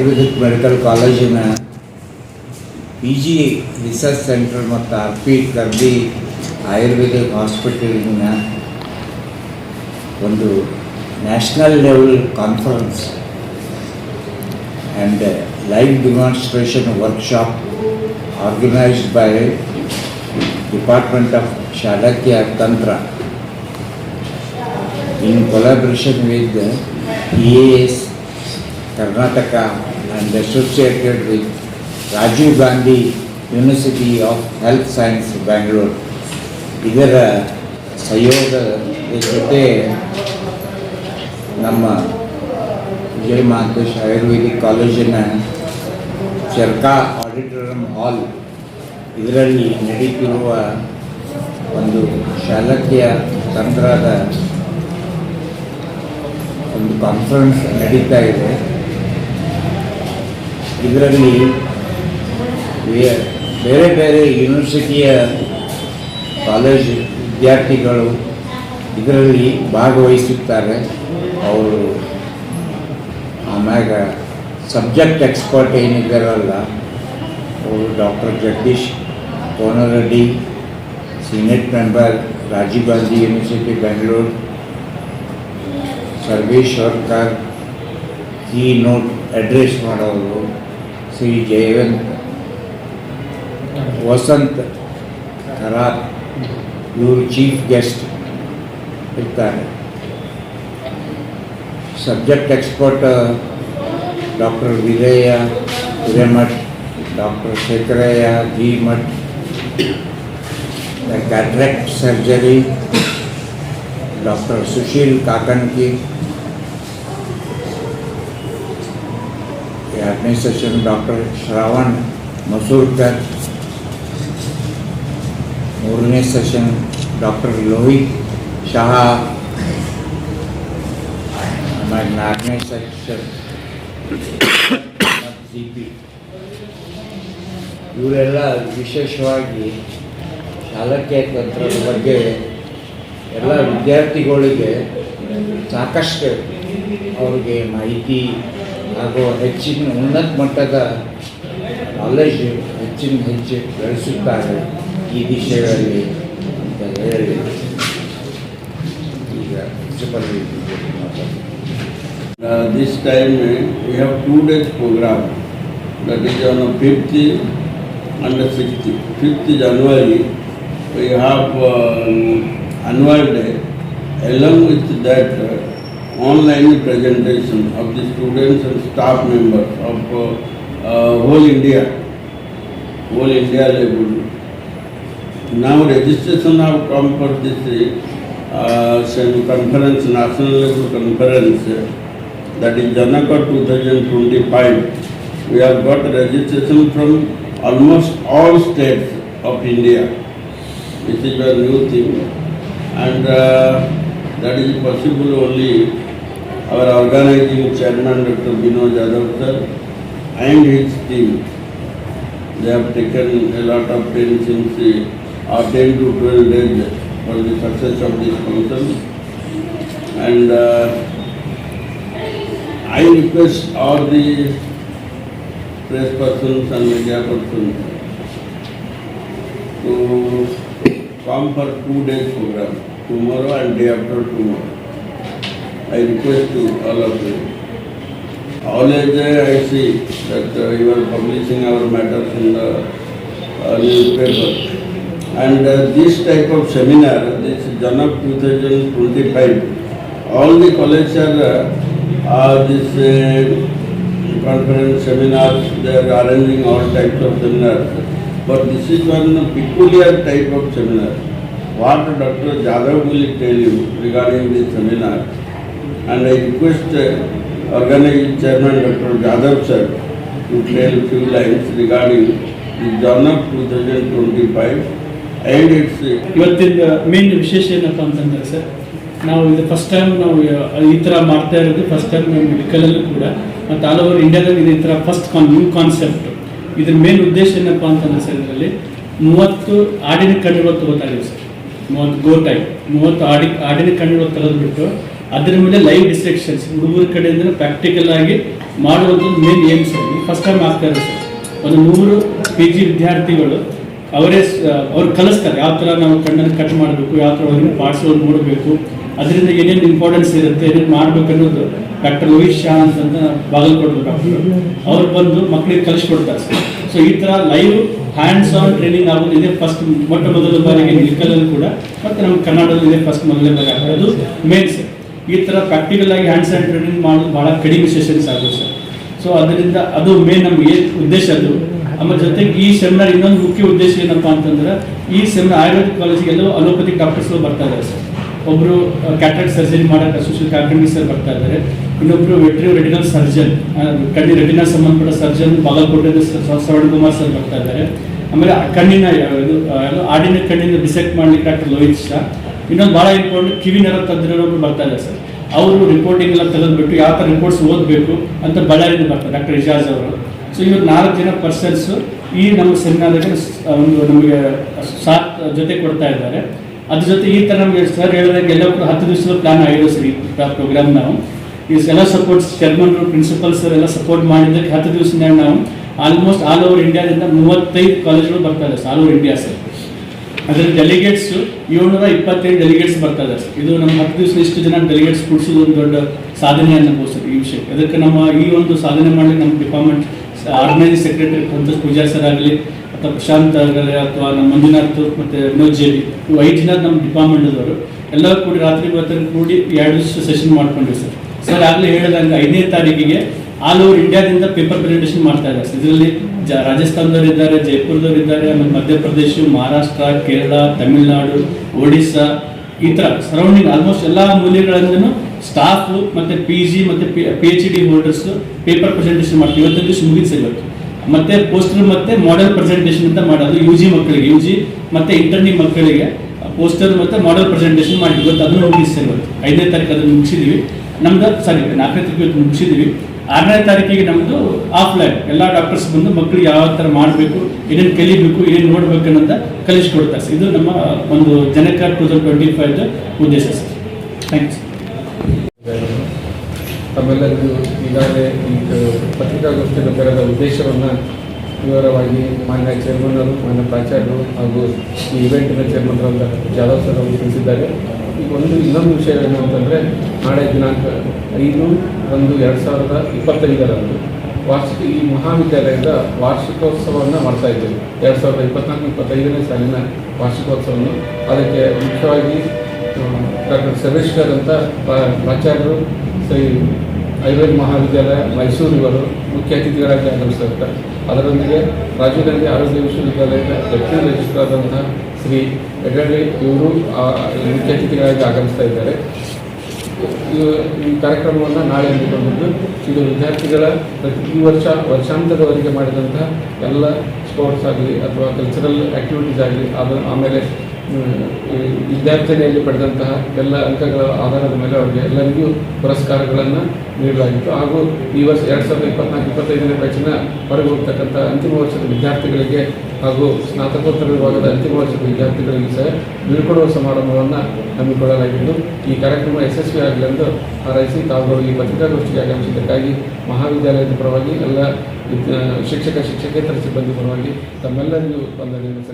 Ayurvedic medical ಕಾಲೇಜಿನ P G research centre ಮತ್ತು R P Kardi Ayurvedic ಹಾಸ್ಪಿಟಲಿನ ಒಂದು national level conference and live demonstration workshop organised by department of Shalakya Tantra in collaboration with E A S Karnataka and associated with Rajiv Gandhi University of Health Science, Bangalore. ಇದರ ಸಹಯೋಗದ ಜೊತೆ ನಮ್ಮ ವಿಜಯ ಮಹಾಂತೇಶ್ ಆಯುರ್ವೇದಿಕ್ ಕಾಲೇಜಿನ ಚರ್ಕಾ auditorium ಹಾಲ್ ಇದರಲ್ಲಿ ನಡೀತಿರುವ ಒಂದು ಶಾಲಕ್ಯ ತಂತ್ರದ ಒಂದು conference ನಡೀತಾ ಇದೆ ಇದರಲ್ಲಿ ಬೇರೆ ಬೇರೆ ಯೂನಿವರ್ಸಿಟಿಯ ಕಾಲೇಜ್ ವಿದ್ಯಾರ್ಥಿಗಳು ಇದರಲ್ಲಿ ಭಾಗವಹಿಸುತ್ತಾರೆ. ಅವರು ಆಮ್ಯಾಗ ಸಬ್ಜೆಕ್ಟ್ ಎಕ್ಸ್ಪರ್ಟ್ ಏನಿದ್ದಾರಲ್ಲ, ಅವರು doctor Jagadish Konareddy senate member Rajiv Gandhi university Bengaluru Sarvesh Sarkar ಈ ನೋಟ್ ಅಡ್ರೆಸ್ ಮಾಡೋರು. ಶ್ರೀ ಜಯವಂತ್ ವಸಂತ್ ಖರಾತ್ ಇವರು ಚೀಫ್ ಗೆಸ್ಟ್ ಇರ್ತಾರೆ subject expert doctor Vijaya Hiremath doctor Shekharayya G Math cataract surgery doctor Sushil Kakanki ಎರಡನೇ session doctor Shravan ಮಸೂರ್ಕರ್ ಮೂರನೇ session doctor Lohith Shah ಆಮೇಲೆ ನಾಲ್ಕನೇ session G P ಇವರೆಲ್ಲ ವಿಶೇಷವಾಗಿ ಶಾಲಕ್ಯ ತಂತ್ರದ ಬಗ್ಗೆ ಎಲ್ಲ ವಿದ್ಯಾರ್ಥಿಗಳಿಗೆ ಸಾಕಷ್ಟು ಅವ್ರಿಗೆ ಮಾಹಿತಿ ಹಾಗೂ ಹೆಚ್ಚಿನ ಉನ್ನತ ಮಟ್ಟದ ನಾಲೆಜ್ ಹೆಚ್ಚಿನ ಹೆಚ್ಚು ಬೆಳೆಸುತ್ತಾರೆ ಈ ವಿಷಯಗಳಲ್ಲಿ ಅಂತ ಹೇಳಿ ಈಗ ಪ್ರಿನ್ಸಿಪಲ್ ಮಾತಾಡ್ತಾರೆ Uh, this time uh, we have two days program that is on the 5th and the 6th. 5th January we have um, annual day along with that uh, online presentation of the students and staff members of uh, uh, whole India, whole India level. Now registration have come for this uh, conference, national level conference, that is Janaka 2025. We have got registration from almost all states of India. This is a new thing and uh, that is possible only our organizing chairman Dr. Vinod Yadav sir and his team. They have taken a lot of pain since uh, 10 to 12 days for the success of this function. And uh, I request all the press persons and media persons to come for two days program, tomorrow and day after tomorrow. I request to all of you. Always I see that uh, you are publishing our matters in the uh, newspaper. And uh, this type of seminar, this Janak 2025, all the colleges are, uh, are this uh, conference seminars, they are arranging all types of seminars. But this is one peculiar type of seminar. What Dr. Jadhav will tell you regarding this seminar. And I request uh, organizing chairman Dr. Jadhav sir to tell few lines regarding the Janak 2025 and its ಇವತ್ತಿನ main ವಿಶೇಷ ಏನಪ್ಪ ಅಂತಂದ್ರೆ sir ನಾವು ಇದು first time ನಾವು ಈ ಥರ ಮಾಡ್ತಾ ಇರೋದು ಫಸ್ಟ್ ಟೈಮ್ ನಾವು ಮೆಡಿಕಲಲ್ಲೂ ಕೂಡ ಮತ್ತು ಆಲ್ ಓವರ್ ಇಂಡಿಯಾದಲ್ಲಿ ಇದು ಈ ಥರ ಫಸ್ಟ್ ಕಾನ್ ನ್ಯೂ ಕಾನ್ಸೆಪ್ಟ್ ಇದ್ರ ಮೇನ್ ಉದ್ದೇಶ ಏನಪ್ಪ ಅಂತಂದ್ರೆ ಸರ್ ಇದರಲ್ಲಿ ಮೂವತ್ತು ಆಡಿನ ಕಣ್ಣುಗಳು ತಗೋತಾ ಇದೀವಿ ಸರ್ ಮೂವತ್ತು ಗೋ ಟೈಮ್ ಮೂವತ್ತು ಆಡಿ ಆಡಿನ ಕಣ್ಣುಗಳು ತೆಗೆದುಬಿಟ್ಟು ಅದ್ರ ಮೇಲೆ ಲೈವ್ ಡಿಸ್ಟ್ರಕ್ಷನ್ಸ್ ಹುಡುಗರ ಕಡೆಯಿಂದ ಪ್ರಾಕ್ಟಿಕಲ್ ಆಗಿ ಮಾಡುವಂಥದ್ದು main aim sir first time ಆಗ್ತಾ ಇದೆ ಸರ್. ಒಂದು ನೂರು ಪಿ ಜಿ ವಿದ್ಯಾರ್ಥಿಗಳು ಅವರೇ ಅವ್ರು ಕಲಿಸ್ತಾರೆ. ಯಾವ ಥರ ನಾವು ಕಣ್ಣನ್ನು ಕಟ್ ಮಾಡಬೇಕು, ಯಾವ ಥರ ಅವ್ರಿಗೆ ಪಾರ್ಟ್ಸ್ಗಳನ್ನು ನೋಡಬೇಕು, ಅದರಿಂದ ಏನೇನು ಇಂಪಾರ್ಟೆನ್ಸ್ ಇರುತ್ತೆ, ಏನೇನು ಮಾಡಬೇಕು ಅನ್ನೋದು ಡಾಕ್ಟರ್ ಲೋಹಿತ್ ಶಾ ಅಂತಂದ ಬಾಗಲಕೋಟೆ ಡಾಕ್ಟರ್ ಅವ್ರು ಬಂದು ಮಕ್ಕಳಿಗೆ ಕಲಿಸ್ಕೊಡ್ತಾರೆ ಸರ್. ಸೊ ಈ ಥರ ಲೈವ್ ಹ್ಯಾಂಡ್ಸ್ ಆನ್ ಟ್ರೈನಿಂಗ್ ಆಗೋದು ಇದೇ ಫಸ್ಟ್ ಮೊಟ್ಟ ಮೊದಲ ಬಾರಿಗೆ ನಿಲ್ಕಲಲ್ಲಿ ಕೂಡ, ಮತ್ತು ನಮ್ಮ ಕನ್ನಡದಲ್ಲಿ ಇದೇ ಫಸ್ಟ್ ಮೊದಲನೇ ಬಾರಿ ಆಗೋದು ಮೇನ್ ಸರ್ ಈ ಥರ ಪ್ರಾಕ್ಟಿಕಲ್ ಆಗಿ ಹ್ಯಾಂಡ್ಸ್ ಆ್ಯಂಡ್ ಟ್ರೈನಿಂಗ್ ಮಾಡೋದು ಭಾಳ ಕಡಿಮೆ ಸೆಷನ್ಸ್ ಆಗುತ್ತೆ ಸರ್. ಸೊ ಅದರಿಂದ ಅದು ಮೇನ್ ನಮಗೆ ಉದ್ದೇಶ ಅದು. ಆಮೇಲೆ ಜೊತೆಗೆ ಈ ಸೆಮಿನಾರ್ ಇನ್ನೊಂದು ಮುಖ್ಯ ಉದ್ದೇಶ ಏನಪ್ಪ ಅಂತಂದ್ರೆ, ಈ ಸೆಮಿನಾರ್ ಆಯುರ್ವೇದಿಕ್ ಕಾಲೇಜಿಗೆ ಎಲ್ಲೋ ಅಲೋಪತಿಕ್ ಡಾಕ್ಟರ್ಸ್ಗಳು ಬರ್ತಾ ಇದ್ದಾರೆ ಸರ್. ಒಬ್ಬರು ಕ್ಯಾಟ್ರಾಕ್ಟ್ ಸರ್ಜರಿ ಮಾಡೋಕೆ ಅಸೋಸಿಯಲ್ ಕಾಕಂಡಿ ಸರ್ ಬರ್ತಾ ಇದ್ದಾರೆ ಇನ್ನೊಬ್ರು ವೆಟ್ರಿ ರೆಟಿನಲ್ ಸರ್ಜನ್ ಕಣ್ಣಿ ರೆಟಿನಾ ಸಂಬಂಧಪಟ್ಟ ಸರ್ಜನ್ ಬಾಗಲಕೋಟೆ ಶ್ರವಣ್ ಕುಮಾರ್ ಸರ್ ಬರ್ತಾ ಇದ್ದಾರೆ ಆಮೇಲೆ ಕಣ್ಣಿನ ಆಡಿನ ಕಣ್ಣಿನ ಡಿಸೆಕ್ಟ್ ಮಾಡ್ಲಿಕ್ಕೆ ಡಾಕ್ಟರ್ ಲೋಹಿತ್ ಶಾ. ಇನ್ನೊಂದು ಭಾಳ ಇಂಪಾರ್ಟೆಂಟ್ ಕಿವಿ ನರ ತಜ್ಞರೊಬ್ರು ಬರ್ತಾ ಇದ್ದಾರೆ ಸರ್. ಅವರು ರಿಪೋರ್ಟಿಂಗ್ ಎಲ್ಲ ತೆಗೆದುಬಿಟ್ಟು ಯಾವ ಥರ ರಿಪೋರ್ಟ್ಸ್ ಓದಬೇಕು ಅಂತ ಬಳ್ಳಾರಿಯಿಂದ ಬರ್ತಾರೆ, ಡಾಕ್ಟರ್ ಇಜಾಜ್ ಅವರು. ಸೊ ಇವರು ನಾಲ್ಕು ಜನ ಪರ್ಸನ್ಸು ಈ ನಮ್ಮ ಸೆಮಿನಾರ್ಗೆ ಒಂದು ನಮಗೆ ಸಾಥ್ ಜೊತೆ ಕೊಡ್ತಾ ಇದ್ದಾರೆ. ಅದ್ರ ಜೊತೆ ಈ ಥರ ನಮಗೆ ಸರ್ ಹೇಳಿದಂಗೆ ಕೂಡ ಹತ್ತು ದಿವಸದ ಪ್ಲಾನ್ ಆಗಿದೆ ಸರ್ ಈ ಪ್ರೋಗ್ರಾಮ್ ನಾವು. ಈ ಎಲ್ಲ ಸಪೋರ್ಟ್ಸ್ ಚೇರ್ಮನ್ರು ಪ್ರಿನ್ಸಿಪಲ್ಸ್ ಎಲ್ಲ ಸಪೋರ್ಟ್ ಮಾಡಿದ್ದಕ್ಕೆ ಹತ್ತು ದಿವಸದಾಗ ನಾವು ಆಲ್ಮೋಸ್ಟ್ ಆಲ್ ಓವರ್ ಇಂಡಿಯಾದಿಂದ ಮೂವತ್ತೈದು ಕಾಲೇಜ್ಗಳು ಬರ್ತಾ ಇದೆ ಆಲ್ ಓವರ್ ಇಂಡಿಯಾ ಸರ್ ಅದರ ಡೆಲಿಗೇಟ್ಸ್ ಏಳ್ನೂರ ಇಪ್ಪತ್ತೇಳು ಡೆಲಿಗೇಟ್ಸ್ ಬರ್ತಾ ಇದು ನಮ್ಮ ಹತ್ತು ದಿವಸ ಇಷ್ಟು ಜನ ಡೆಲಿಗೇಟ್ಸ್ ಕೂಡಿಸೋದು ಒಂದು ದೊಡ್ಡ ಸಾಧನೆ ಅನ್ನಬಹುದು ಈ ವಿಷಯ. ಅದಕ್ಕೆ ನಮ್ಮ ಈ ಒಂದು ಸಾಧನೆ ಮಾಡಲಿಕ್ಕೆ ನಮ್ಮ department organising secretary Santosh Pooja sir ಆಗಲಿ ಅಥವಾ ಪ್ರಶಾಂತ್ ಆಗಲಿ ಅಥವಾ ನಮ್ಮ ಮಂಜುನಾಥ್ ಮತ್ತು ವಿನೋದ್ ಜೇಲಿ ಐದು ಜನ ನಮ್ಮ ಡಿಪಾರ್ಟ್ಮೆಂಟ್ದವರು ಎಲ್ಲರೂ ಕೂಡಿ ರಾತ್ರಿ ಬರ್ತಾರೆ ಕೂಡಿ ಎರಡು ದಿವಸ ಸೆಷನ್ ಮಾಡ್ಕೊಂಡ್ವಿ ಸರ್. ಸರ್ ಆಗಲೇ ಹೇಳಿದಂಗೆ ಐದನೇ ತಾರೀಕಿಗೆ ಆಲ್ ಓವರ್ ಇಂಡಿಯಾದಿಂದ ಪೇಪರ್ ಪ್ರೆಸೆಂಟೇಷನ್ ಮಾಡ್ತಾ ಇದ್ದಾರೆ. ಇದರಲ್ಲಿ ಜ, ರಾಜಸ್ಥಾನದವ್ರು ಇದ್ದಾರೆ, ಜೈಪುರದವ್ರು ಇದ್ದಾರೆ, ಆಮೇಲೆ ಮಧ್ಯಪ್ರದೇಶ ಮಹಾರಾಷ್ಟ್ರ, ಕೇರಳ, ತಮಿಳುನಾಡು, ಒಡಿಸ್ಸಾ, ಈ ಥರ ಸರೌಂಡಿಂಗ್ ಆಲ್ಮೋಸ್ಟ್ ಎಲ್ಲ ಮೂಲೆಗಳಿಂದನೂ ಸ್ಟಾಫ್ ಮತ್ತೆ ಪಿ ಜಿ ಮತ್ತೆ P H D holders paper presentation ಮಾಡ್ತೀವಿ. ಇವತ್ತು ದಿವಸ ಮುಗಿಸಿ ಇವತ್ತು. ಮತ್ತೆ ಪೋಸ್ಟರ್ ಮತ್ತೆ ಮಾಡೆಲ್ ಪ್ರೆಸೆಂಟೇಷನ್ ಅಂತ ಮಾಡೋದು ಯು ಜಿ ಮಕ್ಕಳಿಗೆ. ಯು ಜಿ ಮತ್ತೆ ಇಂಟರ್ನಿ ಮಕ್ಕಳಿಗೆ ಪೋಸ್ಟರ್ ಮತ್ತೆ ಮಾಡೆಲ್ ಪ್ರೆಸೆಂಟೇಷನ್ ಮಾಡಿ ಇವತ್ತು ಅದನ್ನು ಮುಗಿಸ್ತೀವಿ ಇವತ್ತು. ಐದನೇ ತಾರೀಕು ಅದನ್ನು ಮುಗಿಸಿದೀವಿ. ನಮ್ದು ಸಾರಿ ನಾಲ್ಕನೇ ತಾರೀಕು ಇವತ್ತು ಮುಗಿಸಿದೀವಿ. ಆರನೇ ತಾರೀಕಿಗೆ ನಮ್ಮದು ಆಫ್ಲೈನ್ ಎಲ್ಲ ಡಾಕ್ಟರ್ಸ್ ಬಂದು ಮಕ್ಕಳಿಗೆ ಯಾವ ಥರ ಮಾಡಬೇಕು, ಏನೇನು ಕಲಿಬೇಕು, ಏನೇನು ನೋಡಬೇಕು ಅನ್ನೋದ ಕಲಿಸ್ಕೊಡ್ತಾರೆ ಸರ್ ಇದು ನಮ್ಮ ಒಂದು ಜನಕ ಟೂ ತೌಸಂಡ್ ಟ್ವೆಂಟಿ ಫೈವ್ ಉದ್ದೇಶ ಸರ್ ಥ್ಯಾಂಕ್ಸ್ ತಮ್ಮೆಲ್ಲರಿಗೂ ಈಗಾಗಲೇ ಈ ಪತ್ರಿಕಾಗೋಷ್ಠಿಯನ್ನು ಕರೆದ ಉದ್ದೇಶವನ್ನು ವಿವರವಾಗಿ ಮಾನ್ಯ ಚೇರ್ಮನ್ನರು ಮಾನ್ಯ ಪ್ರಾಚಾರ್ಯರು ಹಾಗೂ ಈ ಇವೆಂಟಿನ ಚೇರ್ಮನ್ರಾದ ಜಾಧವ್ ಸರ್ ಅವರು ತಿಳಿಸಿದ್ದಾರೆ. ಈಗ ಒಂದು ಇನ್ನೊಂದು ವಿಷಯ ಏನು ಅಂತಂದರೆ ನಾಳೆ ದಿನಾಂಕ ಐದು ಒಂದು ಎರಡು ಸಾವಿರದ ಇಪ್ಪತ್ತೈದರಂದು ವಾರ್ಷಿಕ ಈ ಮಹಾವಿದ್ಯಾಲಯದ ವಾರ್ಷಿಕೋತ್ಸವವನ್ನು ಮಾಡ್ತಾ ಇದ್ದೇವೆ. ಎರಡು ಸಾವಿರದ ಇಪ್ಪತ್ನಾಲ್ಕು, ಇಪ್ಪತ್ತೈದನೇ ಸಾಲಿನ ವಾರ್ಷಿಕೋತ್ಸವವನ್ನು ಅದಕ್ಕೆ ಮುಖ್ಯವಾಗಿ ಡಾಕ್ಟರ್ ಸರ್ವೇಶ್ವರ್ ಅಂತ ಪ್ರಾ- ಪ್ರಾಚಾರ್ಯರು ಶ್ರೀ ಆಯುರ್ವೇದ ಮಹಾವಿದ್ಯಾಲಯ, ಮೈಸೂರು ಇವರು ಮುಖ್ಯ ಅತಿಥಿಗಳಾಗಿ ಆಗಮಿಸಿರ್ತಾರೆ ಅದರೊಂದಿಗೆ ರಾಜೀವ್ ಗಾಂಧಿ ಆರೋಗ್ಯ ವಿಶ್ವವಿದ್ಯಾಲಯದ ದಕ್ಷಿಣ ರಿಜಿಸ್ಟ್ರಾದಂತಹ ಶ್ರೀ ಹೆಗಡೆ ಇವರು ಮುಖ್ಯ ಅತಿಥಿಗಳಾಗಿ ಆಗಮಿಸ್ತಾ ಇದ್ದಾರೆ. ಈ ಕಾರ್ಯಕ್ರಮವನ್ನು ನಾಳೆ ಹಮ್ಮಿಕೊಂಡಿದ್ದು ಇದು ವಿದ್ಯಾರ್ಥಿಗಳ ಪ್ರತಿ ವರ್ಷ ವರ್ಷಾಂತದವರೆಗೆ ಮಾಡಿದಂತಹ ಎಲ್ಲ ಸ್ಪೋರ್ಟ್ಸ್ ಆಗಲಿ ಅಥವಾ ಕಲ್ಚರಲ್ ಆ್ಯಕ್ಟಿವಿಟೀಸ್ ಆಗಲಿ, ಅದು ಆಮೇಲೆ ವಿದ್ಯಾರ್ಥಿನಿಯಲ್ಲಿ ಪಡೆದಂತಹ ಎಲ್ಲ ಅಂಕಗಳ ಆಧಾರದ ಮೇಲೆ ಅವರಿಗೆ ಎಲ್ಲರಿಗೂ ಪುರಸ್ಕಾರಗಳನ್ನು ನೀಡಲಾಗಿತ್ತು. ಹಾಗೂ ಈ ವರ್ಷ ಎರಡು ಸಾವಿರದ ಇಪ್ಪತ್ನಾಲ್ಕು, ಇಪ್ಪತ್ತೈದನೇ ಬ್ಯಾಚಿನ ಹೊರಗೆ ಹೋಗ್ತಕ್ಕಂಥ ಅಂತಿಮ ವರ್ಷದ ವಿದ್ಯಾರ್ಥಿಗಳಿಗೆ ಹಾಗೂ ಸ್ನಾತಕೋತ್ತರ ವಿಭಾಗದ ಅಂತಿಮ ವರ್ಷದ ವಿದ್ಯಾರ್ಥಿಗಳಿಗೆ ಸಹ ಬೀಳ್ಕೊಡುವ ಸಮಾರಂಭವನ್ನು ಹಮ್ಮಿಕೊಳ್ಳಲಾಗಿದ್ದು, ಈ ಕಾರ್ಯಕ್ರಮ ಯಶಸ್ವಿಯಾಗಲೆಂದು ಹಾರೈಸಿ ತಾವುಗಳು ಈ ಪತ್ರಿಕಾಗೋಷ್ಠಿಗೆ ಆಗಮಿಸಿದ್ದಕ್ಕಾಗಿ ಮಹಾವಿದ್ಯಾಲಯದ ಪರವಾಗಿ ಎಲ್ಲ ಶಿಕ್ಷಕ, ಶಿಕ್ಷಕೇತರ ಸಿಬ್ಬಂದಿ ಪರವಾಗಿ ತಮ್ಮೆಲ್ಲರಿಗೂ ವಂದನೆಯನ್ನು